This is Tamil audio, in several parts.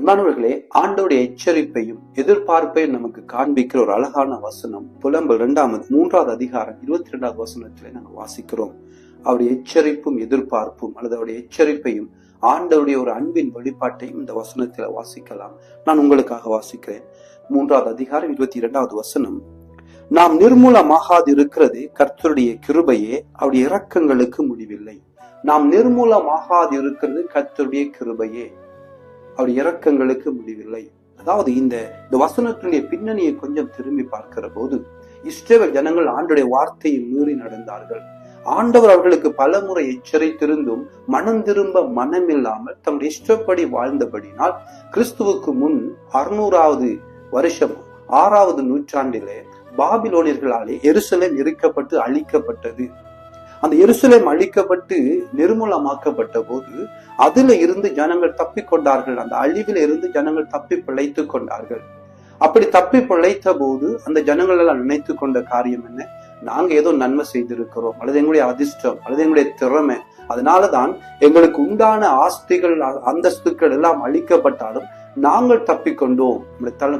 அன்பானவர்களே ஆண்டோடைய எச்சரிப்பையும் எதிர்பார்ப்பையும் நமக்கு காண்பிக்கிற ஒரு அழகான வசனம் புலம்பல் இரண்டாவது மூன்றாவது அதிகாரம் இருபத்தி ரெண்டாவது வசனத்திலே நாங்கள் வாசிக்கிறோம். அவருடைய எச்சரிப்பும் எதிர்பார்ப்பும் அல்லது அவருடைய எச்சரிப்பையும் ஆண்டவருடைய ஒரு அன்பின் வெளிப்பாட்டையும் இந்த வசனத்தில் வாசிக்கலாம். நான் உங்களுக்காக வாசிக்கிறேன். மூன்றாவது அதிகாரம் இருபத்தி இரண்டாவது வசனம். நாம் நிர்மூலமாகாது இருக்கிறது கர்த்தருடைய கிருபையே அவருடைய இரக்கங்களுக்கு முடிவில்லை. நாம் நிர்மூலமாகாது இருக்கிறது கர்த்தருடைய கிருபையே. அவர் இரக்கங்களுக்கு முடிவில்லை. அதாவது இந்த இந்த வசனத்தினுடைய பின்னணியை கொஞ்சம் திரும்பி பார்க்கிற போது இஸ்ரேல் ஜனங்கள் ஆண்டுடைய வார்த்தையை மீறி நடந்தார்கள். ஆண்டவர் அவர்களுக்கு பல முறை எச்சரித்திருந்தும் மனம் திரும்ப மனமில்லாமல் தம்முடைய இஷ்டப்படி வாழ்ந்தபடினால் கிறிஸ்துவுக்கு முன் அறுநூறாவது வருஷம் ஆறாவது நூற்றாண்டிலே பாபிலோனியர்களாலே எருசலேம் எரிக்கப்பட்டு அழிக்கப்பட்டது. அந்த எருசலேம் அழிக்கப்பட்டு நிர்மூலமாக்கப்பட்ட போது அதுல இருந்து ஜனங்கள் தப்பி கொண்டார்கள். அந்த அழிவில் இருந்து ஜனங்கள் தப்பி பிழைத்து கொண்டார்கள். அப்படி தப்பி பிழைத்த போது அந்த ஜனங்கள் எல்லாம் நினைத்து கொண்ட காரியம் என்ன? நாங்க ஏதோ நன்மை செய்திருக்கிறோம். அல்லது எங்களுடைய அதிர்ஷ்டம் அல்லது எங்களுடைய திறமை. அதனாலதான் எங்களுக்கு உண்டான ஆஸ்திகள் அந்தஸ்துக்கள் எல்லாம் அழிக்கப்பட்டாலும் நாங்கள் தப்பிக்கொண்டோம்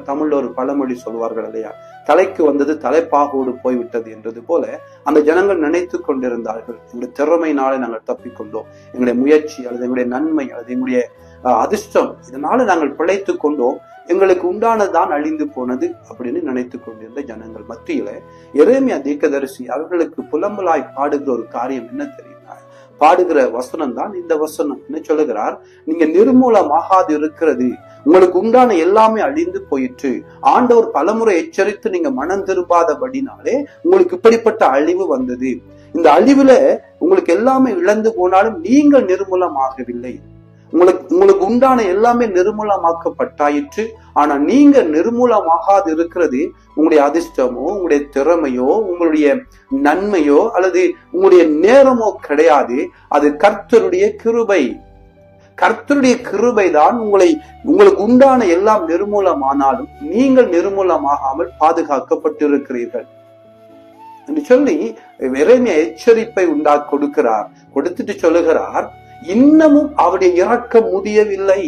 தமிழ்ல ஒரு பழமொழி சொல்வார்கள் இல்லையா? தலைக்கு வந்தது தலைப்பாகோடு போய்விட்டது என்றது போல அந்த ஜனங்கள் நினைத்து கொண்டிருந்தார்கள். எங்களுடைய திறமையினாலே நாங்கள் தப்பிக்கொண்டோம் எங்களுடைய முயற்சி அல்லது எங்களுடைய நன்மை அல்லது எங்களுடைய அதிர்ஷ்டம் இதனால நாங்கள் பிழைத்து கொண்டோம். எங்களுக்கு உண்டானதான் அழிந்து போனது அப்படின்னு நினைத்து கொண்டிருந்த ஜனங்கள் மத்தியில எரேமியா தீர்க்கதரிசி அவர்களுக்கு புலம்பலாய் பாடுகிற ஒரு காரியம் என்ன தெரியும்? பாடுகிற வசனம் தான் இந்த வசனம். என்ன சொல்லுகிறார்? நீங்க நிர்மூலமாகாது இருக்கிறது. உங்களுக்கு உண்டான எல்லாமே அழிந்து போயிற்று. ஆண்டவர் பலமுறை எச்சரித்து நீங்க மனம் திரும்பாதபடினாலே உங்களுக்கு இப்படிப்பட்ட அழிவு வந்தது. இந்த அழிவுல உங்களுக்கு எல்லாமே இழந்து போனாலும் நீங்கள் நிர்மூலமாகவில்லை. உங்களுக்கு உங்களுக்கு உண்டான எல்லாமே நிர்மூலமாக்கப்பட்டாயிற்று. ஆனா நீங்க நிர்மூலமாகாது இருக்கிறது உங்களுடைய அதிர்ஷ்டமோ உங்களுடைய திறமையோ உங்களுடைய நன்மையோ அல்லது உங்களுடைய நேரமோ கிடையாது. அது கர்த்தருடைய கிருபை. கர்த்தருடைய கிருபை தான் உங்களை உங்களுக்கு உண்டான எல்லாம் நிர்மூலமானாலும் நீங்கள் நிர்மூலமாகாமல் பாதுகாக்கப்பட்டிருக்கிறீர்கள். என்று சொல்லி வெறுமைய எச்சரிப்பை உண்டா கொடுக்கிறார். கொடுத்துட்டு சொல்லுகிறார் இன்னமும் அவருடைய இறக்க முடியவில்லை.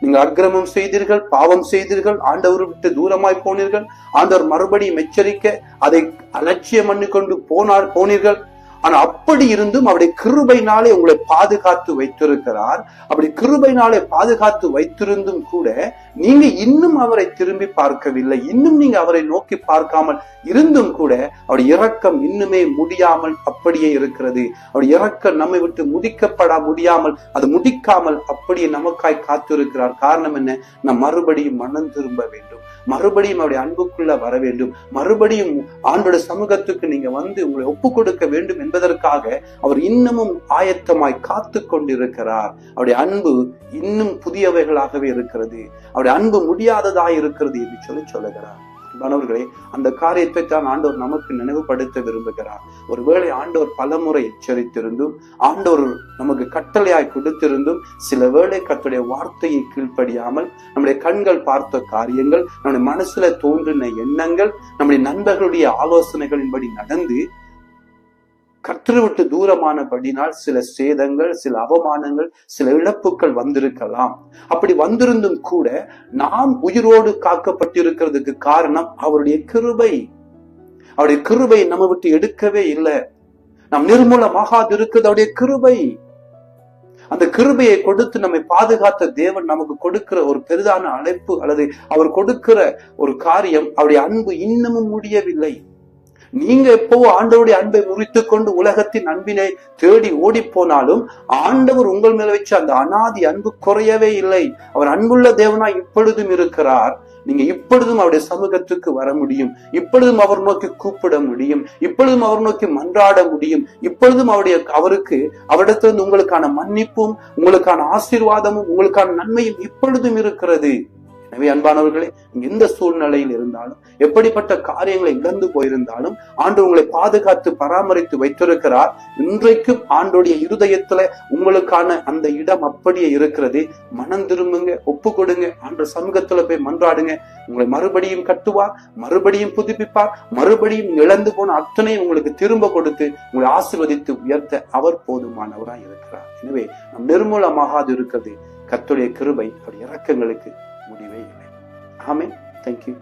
நீங்க அக்கிரமம் செய்தீர்கள் பாவம் செய்தீர்கள் ஆண்டவர் விட்டு தூரமாய் போனீர்கள் ஆண்டவர் மறுபடியும் எச்சரிக்க அதை அலட்சியம் பண்ணி கொண்டு போனார் போனீர்கள். ஆனா அப்படி இருந்தும் அவருடைய கிருபைனாலே உங்களை பாதுகாத்து வைத்திருக்கிறார். அப்படி கிருபைனாலே பாதுகாத்து வைத்திருந்தும் கூட நீங்க இன்னும் அவரை திரும்பி பார்க்கவில்லை. இன்னும் நீங்க அவரை நோக்கி பார்க்காமல் இருந்தும் கூட அவருடைய இறக்கம் இன்னுமே முடியாமல் அப்படியே இருக்கிறது. அவருடைய இறக்கம் நம்மை விட்டு முதிக்கப்பட முடியாமல் அது முதிக்காமல் அப்படியே நமக்காய் காத்திருக்கிறார். காரணம் என்ன? நம் மறுபடியும் மனம் திரும்ப வேண்டும். மறுபடியும் அவருடைய அன்புக்குள்ள வர வேண்டும். மறுபடியும் ஆண்டோட சமூகத்துக்கு நீங்க வந்து உங்களை ஒப்பு கொடுக்க வேண்டும் என்பதற்காக அவர் இன்னமும் ஆயத்தமாய் காத்து கொண்டிருக்கிறார். அவருடைய அன்பு இன்னும் புதியவைகளாகவே இருக்கிறது. அவருடைய அன்பு முடியாததாய் இருக்கிறது என்று சொல்லி சொல்லுகிறார். மாணவர்களே அந்த காரியத்தை தான் ஆண்டவர் நமக்கு நினைவுபடுத்த விரும்புகிறார். ஒருவேளை ஆண்டவர் பலமுறை எச்சரித்திருந்தும் ஆண்டவர் நமக்கு கட்டளையாய் கொடுத்திருந்தும் சில வேளை கத்துடைய வார்த்தையை கீழ்ப்படியாமல் நம்முடைய கண்கள் பார்த்த காரியங்கள் நம்முடைய மனசுல தோன்றின எண்ணங்கள் நம்முடைய நண்பர்களுடைய ஆலோசனைகளின்படி நடந்து கர்த்தரை விட்டு தூரமானபடினால் சில சேதங்கள் சில அவமானங்கள் சில இழப்புகள் வந்திருக்கலாம். அப்படி வந்திருந்தும் கூட நாம் உயிரோடு காக்கப்பட்டிருக்கிறதுக்கு காரணம் அவருடைய கிருபை. அவருடைய கிருபை நம்ம விட்டு எடுக்கவே இல்லை. நம் நிர்மூலமாகாது இருக்கிறது அவருடைய கிருபை. அந்த கிருபையை கொடுத்து நம்மை பாதுகாத்த தேவன் நமக்கு கொடுக்கிற ஒரு பெரிதான அழைப்பு அல்லது அவர் கொடுக்கிற ஒரு காரியம் அவருடைய அன்பு இன்னமும் முடியவில்லை. நீங்க எப்போ ஆண்டவருடைய அன்பை முறித்து கொண்டு உலகத்தின் அன்பினை தேடி ஓடி போனாலும் ஆண்டவர் உங்கள் மேல வச்சு அந்த அனாதி அன்பு குறையவே இல்லை. அவர் அன்புள்ள தேவனா இப்பொழுதும் இருக்கிறார். நீங்க இப்பொழுதும் அவருடைய சமூகத்துக்கு வர முடியும். இப்பொழுதும் அவர் நோக்கி கூப்பிட முடியும். இப்பொழுதும் அவர் நோக்கி மன்றாட முடியும். இப்பொழுதும் அவருடைய அவருக்கு அவரிடத்திலிருந்து உங்களுக்கான மன்னிப்பும் உங்களுக்கான ஆசீர்வாதமும் உங்களுக்கான நன்மையும் இப்பொழுதும் இருக்கிறது. எனவே அன்பானவர்களே எந்த சூழ்நிலையில் இருந்தாலும் எப்படிப்பட்ட காரியங்களை இழந்து போயிருந்தாலும் ஆண்டு உங்களை பாதுகாத்து பராமரித்து வைத்திருக்கிறார். இன்றைக்கும் ஆண்டுடைய இருதயத்துல உங்களுக்கான அந்த இடம் அப்படியே இருக்கிறது. மனம் திரும்புங்க ஒப்பு கொடுங்க ஆண்டு சமூகத்துல போய் மன்றாடுங்க. உங்களை மறுபடியும் கட்டுவார் மறுபடியும் புதுப்பிப்பார் மறுபடியும் இழந்து போன அத்தனை உங்களுக்கு திரும்ப கொடுத்து உங்களை ஆசிர்வதித்து உயர்த்த அவர் போதுமானவராய் இருக்கிறார். எனவே நம் நிர்மூலமாகாது இருக்கிறது. கத்துடைய கிருபை அவருடைய இறக்கங்களுக்கு முடிவே இல்லை ஆமென் தேங்க்யூ